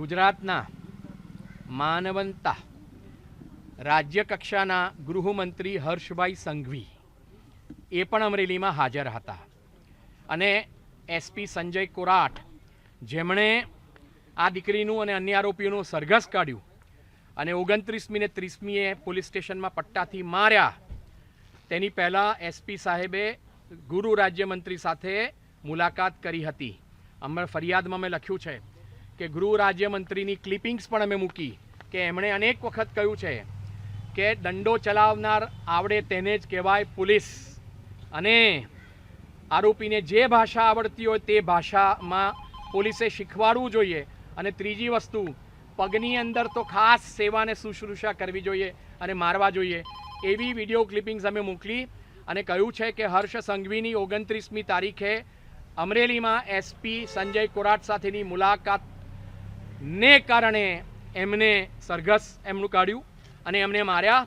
ગુજરાતના માનવંતા રાજ્ય કક્ષાના ગૃહમંત્રી હર્ષભાઈ સંઘવી એ પણ અમરેલીમાં હાજર હતા. અને એસપી સંજય કોરાટ, જેમણે આ દીકરીનું અને અન્ય આરોપીઓનું સરઘસ કાઢ્યું અને ઓગણત્રીસમી ને ત્રીસમીએ પોલીસ સ્ટેશનમાં પટ્ટાથી માર્યા. તેની પહેલાં એસપી સાહેબે ગુરુ રાજ્યમંત્રી સાથે મુલાકાત કરી હતી. અમે ફરિયાદમાં મેં લખ્યું છે કે ગૃહ રાજ્યમંત્રીની ક્લિપિંગ્સ પણ અમે મૂકી કે એમણે અનેક વખત કહ્યું છે કે દંડો ચલાવનાર આવડે તેને જ કહેવાય પોલીસ. અને આરોપીને જે ભાષા આવડતી હોય તે ભાષામાં પોલીસે શીખવાડવું જોઈએ અને ત્રીજી વસ્તુ, પગની અંદર તો ખાસ સેવાને શુશ્રૂષા કરવી જોઈએ અને મારવા જોઈએ. એવી વીડિયો ક્લિપિંગ્સ અમે મોકલી અને કહ્યું છે કે હર્ષ સંઘવીની ઓગણત્રીસમી તારીખે અમરેલીમાં એસપી સંજય કોરાટ સાથેની મુલાકાત ને કારણે એમને સરઘસ એમનું કાઢ્યું અને એમને માર્યા.